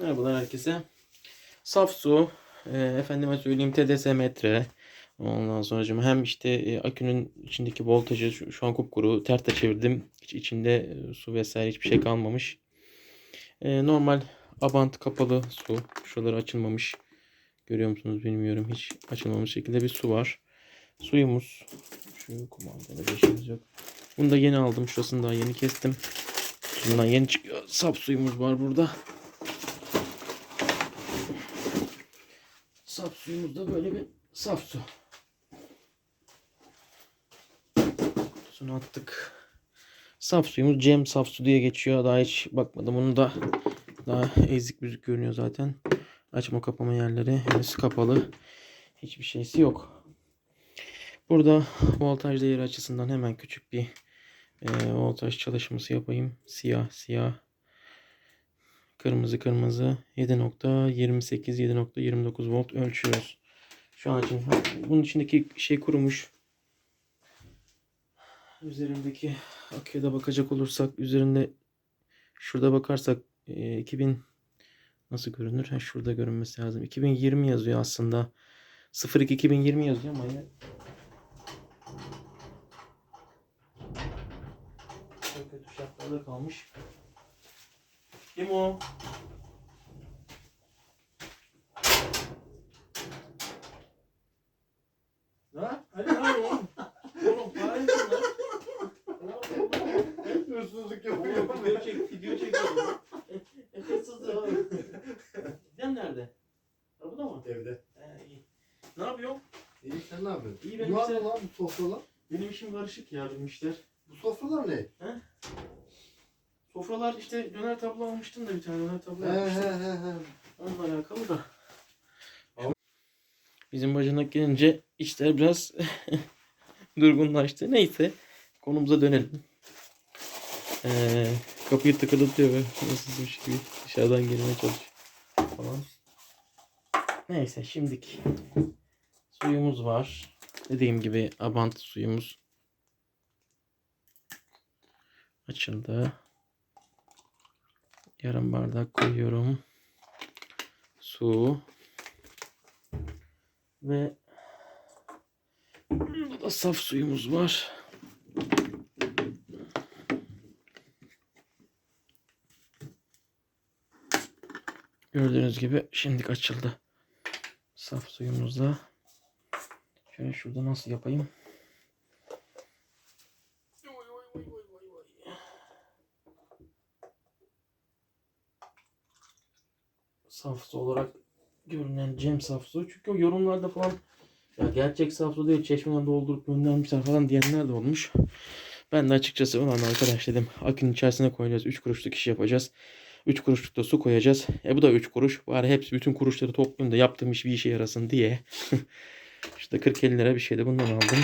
Merhabalar herkese. Saf su, e, efendime söyleyeyim TDS metre. Ondan sonra hem işte e, akünün içindeki voltajı şu, şu an kupkuru terta çevirdim. Hiç içinde e, su vesaire hiçbir şey kalmamış. E, normal abant kapalı su. Şuraları açılmamış. Görüyor musunuz bilmiyorum. Hiç açılmamış şekilde bir su var. Suyumuz. Şu kumandada bir şeyimiz yok. Bunu da yeni aldım. Şurasını daha yeni kestim. Bundan yeni çıkıyor. Sap suyumuz var burada. Saf suyumuz da böyle bir saf su. Kutusunu attık. Saf suyumuz Cem saf su diye geçiyor. Daha hiç bakmadım. Onun da daha ezik büzük görünüyor zaten. Açma kapama yerleri henüz kapalı. Hiçbir şeysi yok. Burada voltaj değeri açısından hemen küçük bir e, voltaj çalışması yapayım. Siyah siyah. Kırmızı kırmızı 7.28 7.29 volt ölçüyoruz. Şu an için bunun içindeki şey kurumuş. Üzerindeki aküye de bakacak olursak üzerinde şurada bakarsak e, 2000 nasıl görünür? Ha, şurada görünmesi lazım. 2020 yazıyor aslında. 02 2020 yazıyor ama yine çok kötü şartlarda kalmış. Kim o? Ha? Hadi lan oğlum. Oğlum fare misin lan? Hırsızlık Oğlum video çek, video çekiyorum. Hırsızlık. Giden nerede? Arabada mı? Evde. He iyi. Ne yapıyorsun? İyi sen ne yapıyorsun? İyi, benim Ne sen- lan bu sofralar? Benim işim karışık ya benim işler. Bu sofralar ne? Sofralar işte döner tablo almıştın da bir tane döner tablo he yapmıştım. he he. Onunla alakalı da. Bizim bacanak gelince işler biraz durgunlaştı. Neyse konumuza dönelim. Ee, kapıyı tıkırdatıyor ve nasılmış gibi dışarıdan gelmeye çalışıyor falan. Neyse şimdiki suyumuz var. Dediğim gibi abant suyumuz açıldı. Yarım bardak koyuyorum. Su. Ve burada da saf suyumuz var. Gördüğünüz gibi şimdilik açıldı. Saf suyumuzda. Şöyle şurada nasıl yapayım? Saf su olarak görünen Cem saf su. Çünkü o yorumlarda falan ya gerçek saf su değil çeşmeden doldurup göndermişler falan diyenler de olmuş. Ben de açıkçası ulan arkadaş dedim akünün içerisine koyacağız. 3 kuruşluk iş yapacağız. 3 kuruşluk da su koyacağız. E bu da 3 kuruş. Bari hepsi bütün kuruşları toplayayım da yaptığım iş bir işe yarasın diye. işte 40-50 lira bir şeydi bundan aldım.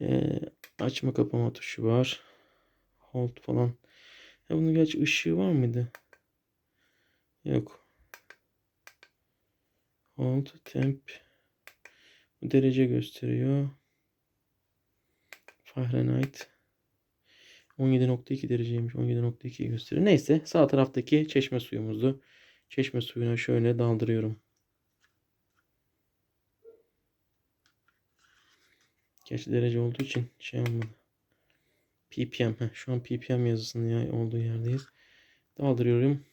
Ee, açma kapama tuşu var. Hold falan. Ya bunun gerçi ışığı var mıydı? Yok. Hold temp. Bu derece gösteriyor. Fahrenheit. 17.2 dereceymiş. 17.2 gösteriyor. Neyse sağ taraftaki çeşme suyumuzdu. Çeşme suyuna şöyle daldırıyorum. Gerçi derece olduğu için şey olmadı. ppm. Heh, şu an ppm yazısının ya olduğu yerdeyiz. Daldırıyorum.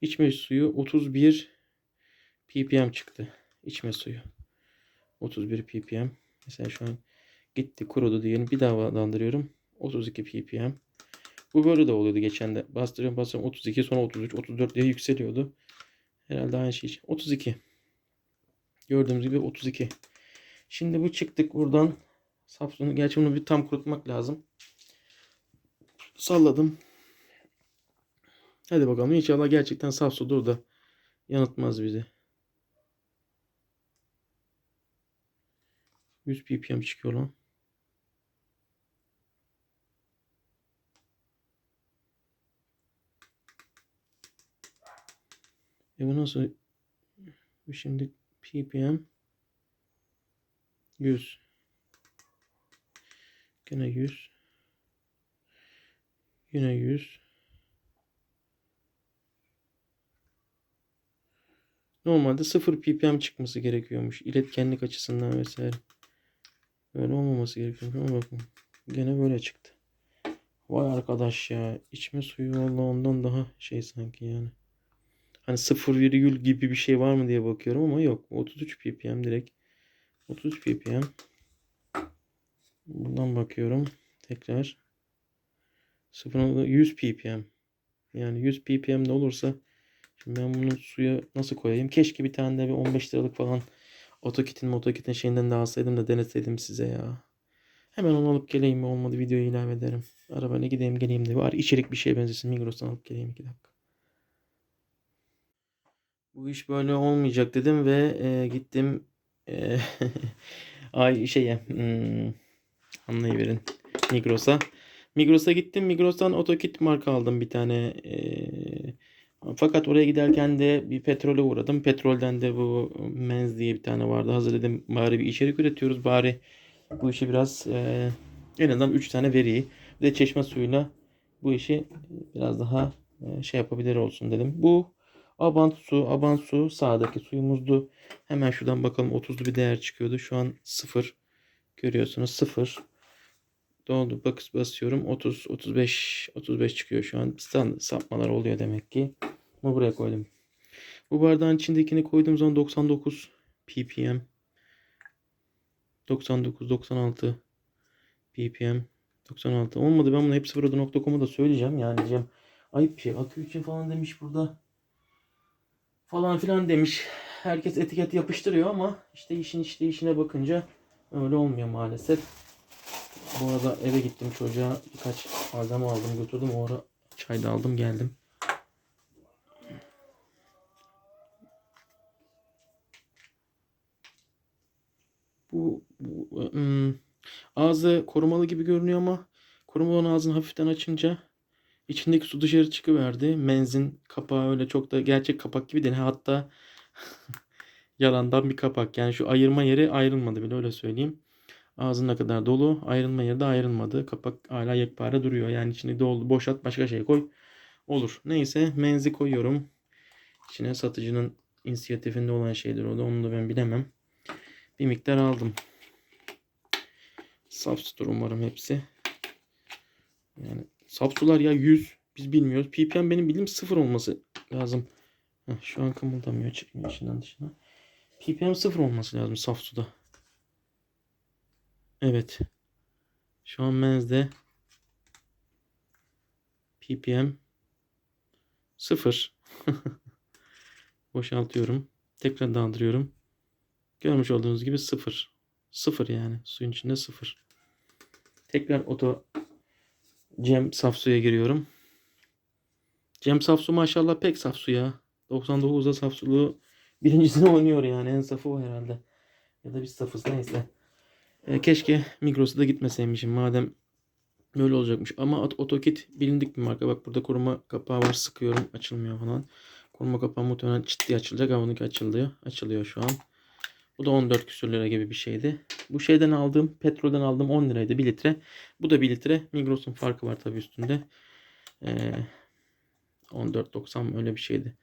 İçme suyu 31 ppm çıktı. İçme suyu. 31 ppm. Mesela şu an gitti kurudu diyelim. Bir daha bandırıyorum. 32 ppm. Bu böyle de oluyordu geçen de. Bastırıyorum bastırıyorum 32 sonra 33 34 diye yükseliyordu. Herhalde aynı şey. için. 32. Gördüğümüz gibi 32. Şimdi bu çıktık buradan. Samsun'u gerçi bunu bir tam kurutmak lazım. Salladım. Hadi bakalım inşallah gerçekten saf sudur da yanıltmaz bizi. 100 ppm çıkıyor lan. E bu nasıl? Şimdi ppm 100 Gene 100 Yine 100 Normalde 0 ppm çıkması gerekiyormuş. İletkenlik açısından vesaire. Böyle olmaması gerekiyor. Ama bakın. Gene böyle çıktı. Vay arkadaş ya. İçme suyu valla ondan daha şey sanki yani. Hani 0 virgül gibi bir şey var mı diye bakıyorum ama yok. 33 ppm direkt. 33 ppm. Buradan bakıyorum. Tekrar. 0 100 ppm. Yani 100 ppm de olursa şimdi ben bunu suya nasıl koyayım? Keşke bir tane de bir 15 liralık falan Otokitin motokitin şeyinden de alsaydım da deneseydim size ya. Hemen onu alıp geleyim mi? Olmadı videoyu ilave ederim. Arabayla gideyim geleyim de. Var içerik bir şeye benzesin. Migros'tan alıp geleyim 2 dakika. Bu iş böyle olmayacak dedim ve e, gittim e, ay şeye hmm, anlayıverin Migros'a. Migros'a gittim. Migros'tan Otokit marka aldım bir tane. E, fakat oraya giderken de bir petrole uğradım. Petrolden de bu Menz diye bir tane vardı. Hazır dedim bari bir içerik üretiyoruz. Bari bu işi biraz e, en azından 3 tane veriyi de çeşme suyuyla bu işi biraz daha e, şey yapabilir olsun dedim. Bu Abant su, Abant su sağdaki suyumuzdu. Hemen şuradan bakalım 30'lu bir değer çıkıyordu. Şu an 0. Görüyorsunuz 0. Doldu bak basıyorum 30 35 35 çıkıyor şu an. Stand sapmalar oluyor demek ki. Bunu buraya koydum. Bu bardağın içindekini koyduğum zaman 99 ppm. 99 96 ppm. 96 olmadı ben bunu hep sıfırada.com'a da söyleyeceğim. Yani diyeceğim ayıp şey. Akü için falan demiş burada. Falan filan demiş. Herkes etiket yapıştırıyor ama işte işin işleyişine bakınca öyle olmuyor maalesef. Bu arada eve gittim çocuğa birkaç malzeme aldım götürdüm. O ara çay da aldım geldim. Bu, bu ım, ağzı korumalı gibi görünüyor ama korumalı olan ağzını hafiften açınca içindeki su dışarı çıkıverdi. Menzin kapağı öyle çok da gerçek kapak gibi değil. Hatta yalandan bir kapak. Yani şu ayırma yeri ayrılmadı bile öyle söyleyeyim. Ağzına kadar dolu. Ayrılma yeri de ayrılmadı. Kapak hala yekpare duruyor. Yani içini doldu. Boşalt başka şey koy. Olur. Neyse menzi koyuyorum. İçine satıcının inisiyatifinde olan şeydir o da. Onu da ben bilemem. Bir miktar aldım. Saf sudur umarım hepsi. Yani saf sular ya 100. Biz bilmiyoruz. ppm benim bildiğim sıfır olması lazım. Heh, şu an kımıldamıyor. Çıkmıyor içinden dışına. ppm sıfır olması lazım saf suda. Evet. Şu an menzde ppm 0. Boşaltıyorum. Tekrar daldırıyorum. Görmüş olduğunuz gibi 0. 0 yani. Suyun içinde 0. Tekrar oto Cem saf suya giriyorum. Cem saf su maşallah pek saf su ya. 99'da saf suluğu birincisini oynuyor yani. En safı o herhalde. Ya da biz safız neyse. E, keşke Migros'a da gitmeseymişim madem böyle olacakmış. Ama Otokit bilindik bir marka. Bak burada koruma kapağı var. Sıkıyorum. Açılmıyor falan. Koruma kapağı muhtemelen diye açılacak. Ama bununki açılıyor. Açılıyor şu an. Bu da 14 küsür lira gibi bir şeydi. Bu şeyden aldığım, petrolden aldığım 10 liraydı 1 litre. Bu da 1 litre. Migros'un farkı var tabii üstünde. Ee, 14.90 öyle bir şeydi.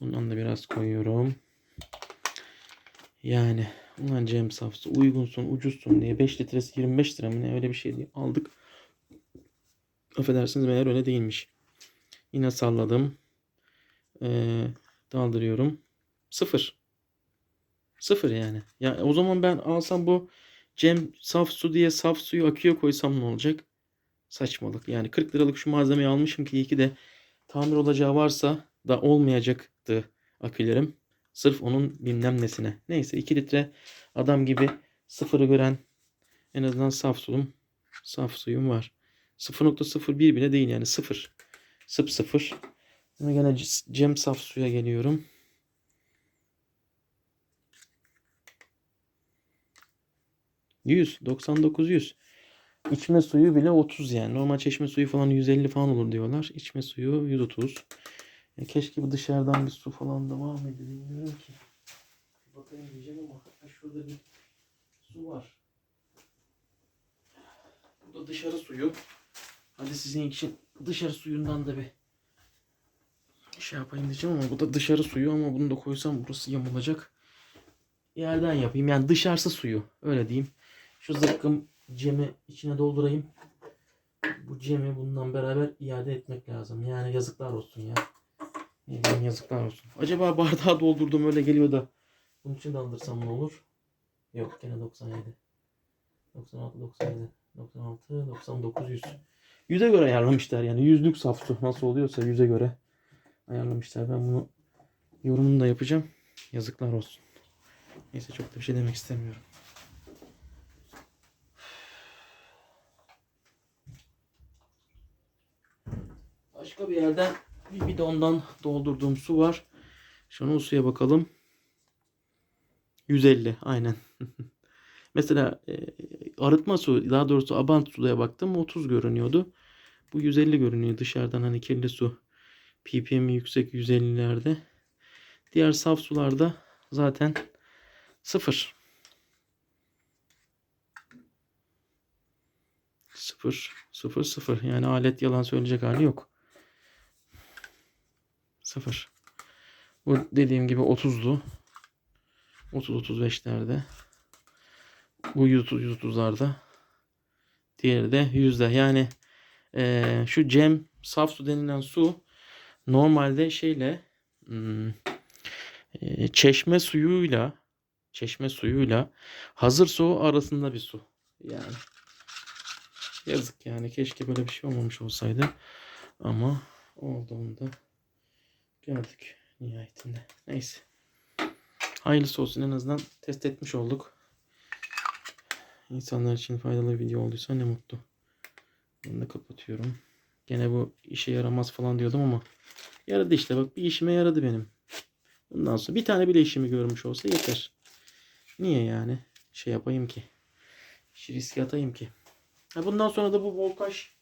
Bundan da biraz koyuyorum. Yani Cem Safsı uygunsun ucuzsun diye 5 litresi 25 lira mı ne öyle bir şey diye aldık. Affedersiniz meğer öyle değilmiş. Yine salladım. Ee, daldırıyorum. Sıfır. Sıfır yani. Ya o zaman ben alsam bu Cem saf su diye saf suyu aküye koysam ne olacak? Saçmalık. Yani 40 liralık şu malzemeyi almışım ki iyi ki de tamir olacağı varsa da olmayacaktı akülerim. Sırf onun bilmem nesine. Neyse 2 litre adam gibi sıfırı gören en azından saf suyum, saf suyum var. 0.01 bile değil yani sıfır. Sıp sıfır. Şimdi gene Cem saf suya geliyorum. Yüz, 99 100. İçme suyu bile 30 yani. Normal çeşme suyu falan 150 falan olur diyorlar. İçme suyu 130. Ya keşke bu dışarıdan bir su falan da var mıydı bilmiyorum ki. Bir bakayım diyeceğim ama ha şurada bir su var. Bu da dışarı suyu. Hadi sizin için dışarı suyundan da bir şey yapayım diyeceğim ama bu da dışarı suyu ama bunu da koysam burası yamulacak. Yerden yapayım. Yani dışarısı suyu. Öyle diyeyim. Şu zıkkım cemi içine doldurayım. Bu cemi bundan beraber iade etmek lazım. Yani yazıklar olsun ya. Diyeyim yazıklar olsun. Acaba bardağı doldurdum öyle geliyor da bunun için de aldırsam ne olur? Yok gene 97. 96, 97, 96, 99, 100. Yüze göre ayarlamışlar yani. Yüzlük saf su nasıl oluyorsa yüze göre ayarlamışlar. Ben bunu yorumunu da yapacağım. Yazıklar olsun. Neyse çok da bir şey demek istemiyorum. Başka bir yerden bir bidondan doldurduğum su var. Şunu o suya bakalım. 150 aynen. Mesela e, arıtma su daha doğrusu abant suya baktım 30 görünüyordu. Bu 150 görünüyor dışarıdan hani kirli su. ppm'i yüksek 150'lerde. Diğer saf sularda zaten sıfır. Sıfır, sıfır, sıfır. Yani alet yalan söyleyecek hali yok. Sıfır. Bu dediğim gibi 30'lu. 30-35'lerde. Bu 130-130'larda. Diğeri de yüzde. Yani eee, şu cem saf su denilen su normalde şeyle hmm, eee, çeşme suyuyla çeşme suyuyla hazır su arasında bir su. Yani yazık yani keşke böyle bir şey olmamış olsaydı. Ama olduğunda gördük nihayetinde. Neyse. Hayırlısı olsun en azından test etmiş olduk. İnsanlar için faydalı bir video olduysa ne mutlu. Bunu da kapatıyorum. Gene bu işe yaramaz falan diyordum ama yaradı işte bak bir işime yaradı benim. Bundan sonra bir tane bile işimi görmüş olsa yeter. Niye yani şey yapayım ki? Riske atayım ki? Ha bundan sonra da bu voltaj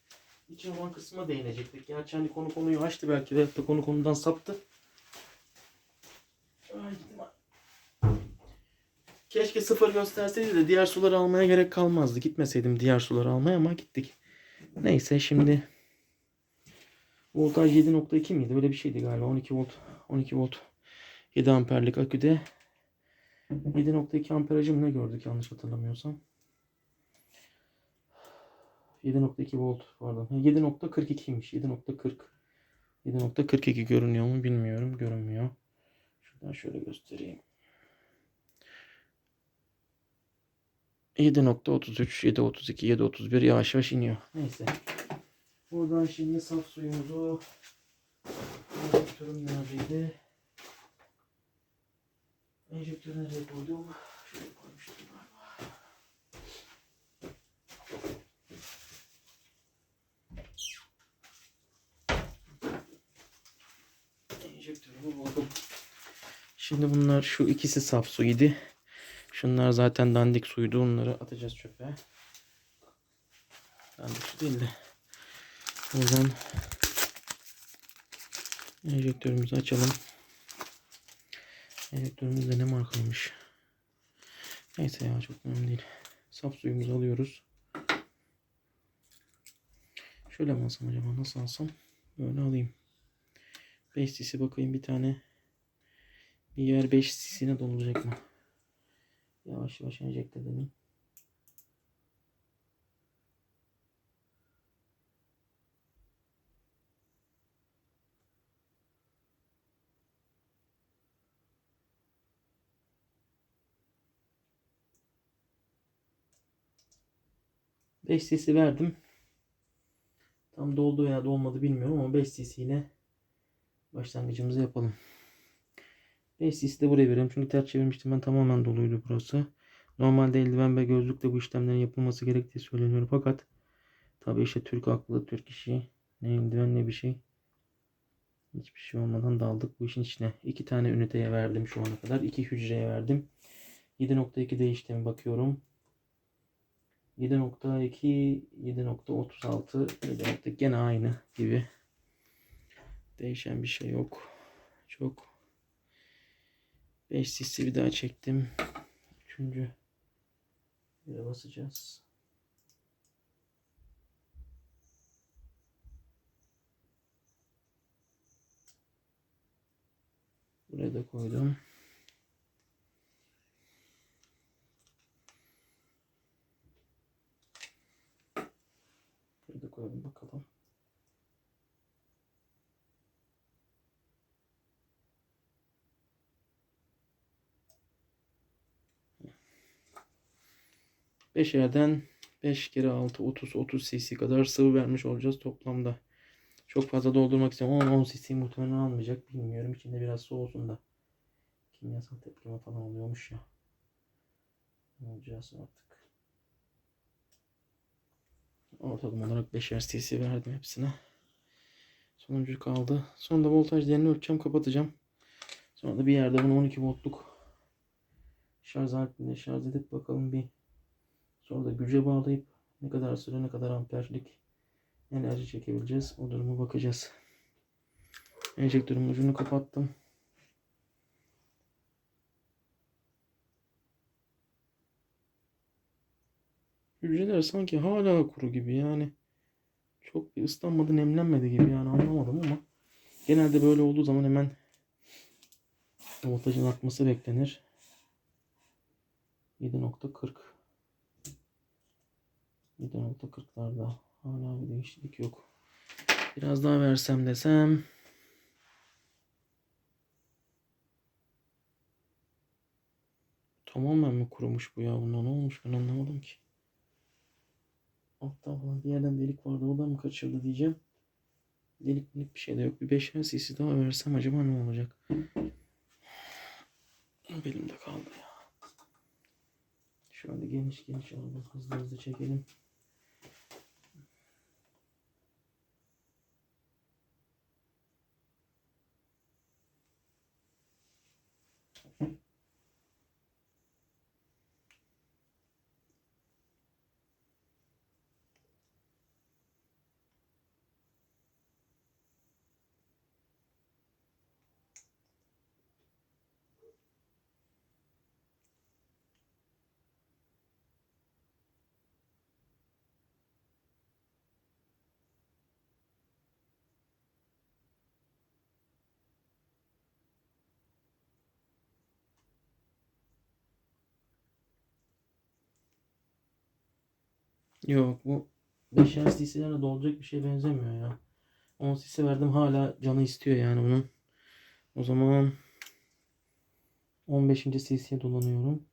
için olan kısma değinecektik. Gerçi hani konu konuyu açtı belki de, de konu konudan saptı. Keşke sıfır gösterseydi de diğer suları almaya gerek kalmazdı. Gitmeseydim diğer suları almaya ama gittik. Neyse şimdi voltaj 7.2 miydi? Böyle bir şeydi galiba. 12 volt 12 volt 7 amperlik aküde 7.2 amperajı mı ne gördük yanlış hatırlamıyorsam. 7.2 volt pardon. 7.42'ymiş. 7.40 7.42 görünüyor mu bilmiyorum. Görünmüyor. Şuradan şöyle göstereyim. 7.33, 7.32, 7.31 yavaş yavaş iniyor. Neyse. Buradan şimdi saf suyumuzu enjektörüm neredeydi? Enjektörü nereye? Enjektörümü buldum. Şimdi bunlar şu ikisi saf suydu. Şunlar zaten dandik suydu. Onları atacağız çöpe. Dandik su değil de. Buradan enjektörümüzü açalım. Enjektörümüz de ne markalıymış. Neyse ya çok önemli değil. Saf suyumuzu alıyoruz. Şöyle mi alsam acaba? Nasıl alsam? Böyle alayım. 5 cc bakayım bir tane. Bir yer 5 cc'ne dolacak mı? Yavaş yavaş enjekte edelim. Beş cc verdim. Tam doldu veya dolmadı bilmiyorum ama 5 cc başlangıcımızı yapalım. 5 cc de buraya veriyorum. Çünkü ters çevirmiştim ben tamamen doluydu burası. Normalde eldiven ve gözlükle bu işlemlerin yapılması gerektiği söyleniyor. Fakat tabi işte Türk aklı, Türk işi ne eldiven ne bir şey. Hiçbir şey olmadan daldık bu işin içine. 2 tane üniteye verdim şu ana kadar. 2 hücreye verdim. 7.2 değiştim bakıyorum. 7.2 7.36 7.2 gene aynı gibi. Değişen bir şey yok. Çok 5 cc bir daha çektim. Üçüncü yere basacağız. Buraya da koydum. Buraya da bakalım. Beş yerden 5 kere 6 30 30 cc kadar sıvı vermiş olacağız toplamda. Çok fazla doldurmak istiyorum ama 10 cc muhtemelen almayacak. Bilmiyorum. İçinde biraz soğusun da. Kimyasal tepkime falan oluyormuş ya. Ne olacağız artık. Ortalama olarak 5'er cc verdim hepsine. Sonuncu kaldı. Sonra da voltaj değerini ölçeceğim kapatacağım. Sonra da bir yerde bunu 12 voltluk şarj aletinde şarj edip bakalım bir Sonra da güce bağlayıp ne kadar süre ne kadar amperlik enerji çekebileceğiz. O duruma bakacağız. Enjektörün ucunu kapattım. Hücreler sanki hala kuru gibi yani. Çok bir ıslanmadı, nemlenmedi gibi yani anlamadım ama genelde böyle olduğu zaman hemen voltajın artması beklenir. 7.40 7.40'larda hala bir değişiklik yok. Biraz daha versem desem. Tamamen mi kurumuş bu ya? Buna ne olmuş ben anlamadım ki. Altta falan bir yerden delik vardı. O da mı kaçırdı diyeceğim. Delik delik bir şey de yok. Bir 5 cc daha versem acaba ne olacak? Belimde kaldı ya. Şöyle geniş geniş alalım. Hızlı hızlı çekelim. Yok bu 5'er cc'lerle dolacak bir şey benzemiyor ya. 10 cc verdim hala canı istiyor yani bunun. O zaman 15. cc'ye dolanıyorum.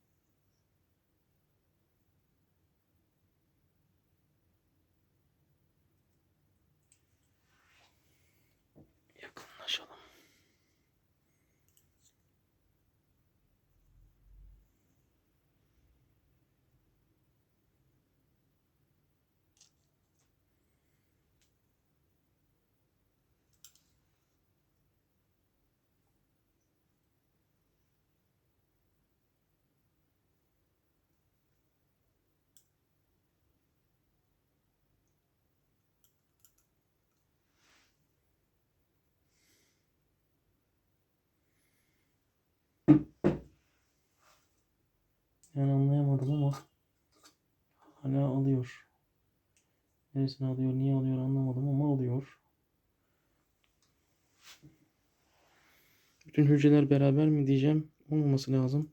Yani anlayamadım ama hala alıyor. Neresini alıyor, niye alıyor anlamadım ama alıyor. Bütün hücreler beraber mi diyeceğim. Olmaması lazım.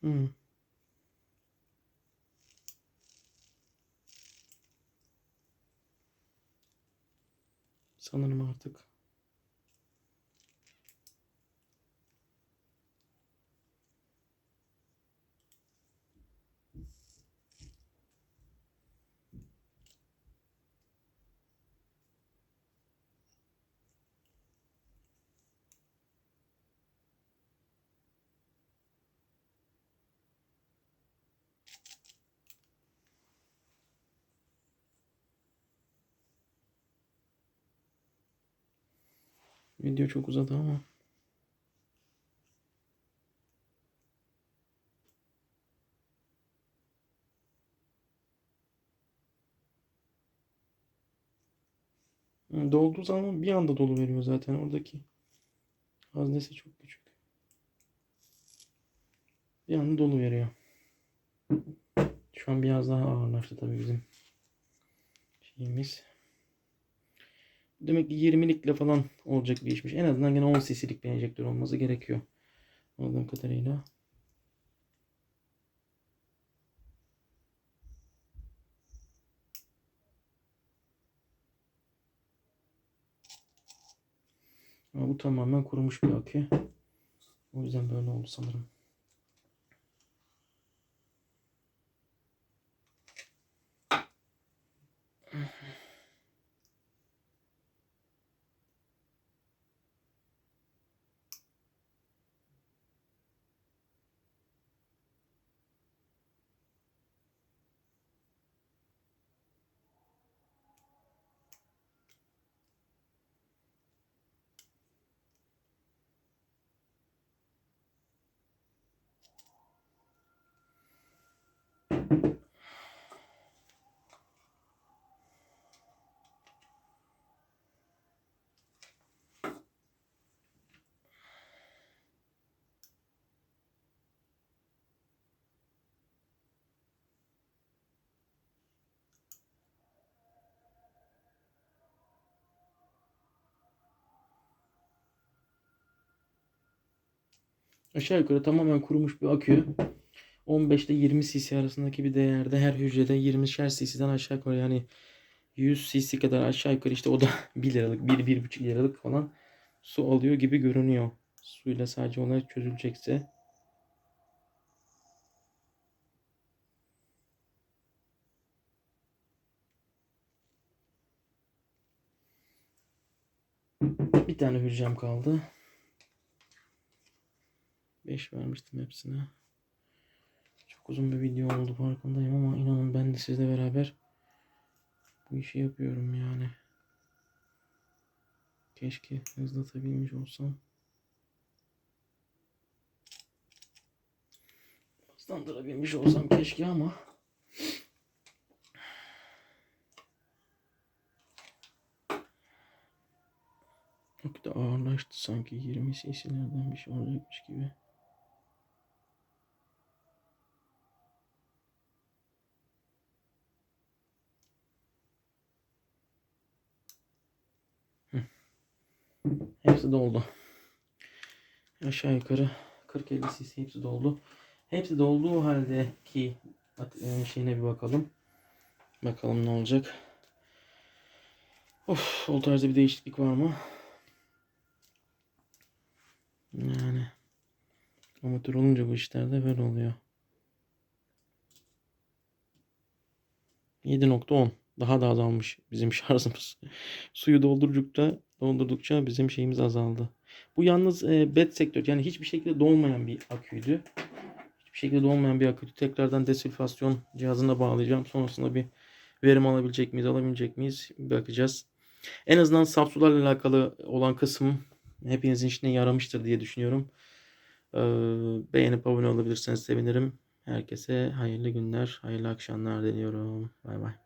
Hmm. Sanırım artık. Video çok uzadı ama. Dolduğu zaman bir anda dolu veriyor zaten oradaki. Haznesi çok küçük. Bir anda dolu veriyor. Şu an biraz daha ağırlaştı tabii bizim şeyimiz. Demek ki 20'likle falan olacak bir işmiş. En azından yine 10 cc'lik bir enjektör olması gerekiyor. Anladığım kadarıyla. Ama bu tamamen kurumuş bir akü. O yüzden böyle oldu sanırım. Aşağı yukarı tamamen kurumuş bir akü. 15 ile 20 cc arasındaki bir değerde her hücrede 20'şer cc'den aşağı yukarı yani 100 cc kadar aşağı yukarı işte o da 1 liralık 1-1,5 liralık falan su alıyor gibi görünüyor. Suyla sadece ona çözülecekse. Bir tane hücrem kaldı. 5 vermiştim hepsine. Çok uzun bir video oldu farkındayım ama inanın ben de sizle beraber bu işi yapıyorum yani. Keşke hızlatabilmiş olsam. Hızlandırabilmiş olsam keşke ama. Çok da ağırlaştı sanki 20 cc'lerden bir şey olacakmış gibi. Hepsi doldu. Aşağı yukarı 40-50 cc hepsi doldu. Hepsi dolduğu halde ki e, şeyine bir bakalım. Bakalım ne olacak. Of, o tarzda bir değişiklik var mı? Yani amatör olunca bu işlerde böyle oluyor. 7.10 daha da azalmış bizim şarjımız. Suyu doldurdukça doldurdukça bizim şeyimiz azaldı. Bu yalnız e, bed sektör yani hiçbir şekilde dolmayan bir aküydü. Hiçbir şekilde dolmayan bir aküydü. Tekrardan desülfasyon cihazına bağlayacağım. Sonrasında bir verim alabilecek miyiz, alabilecek miyiz bakacağız. En azından saf sularla alakalı olan kısım hepinizin işine yaramıştır diye düşünüyorum. Ee, beğenip abone olabilirseniz sevinirim. Herkese hayırlı günler, hayırlı akşamlar diliyorum. Bay bay.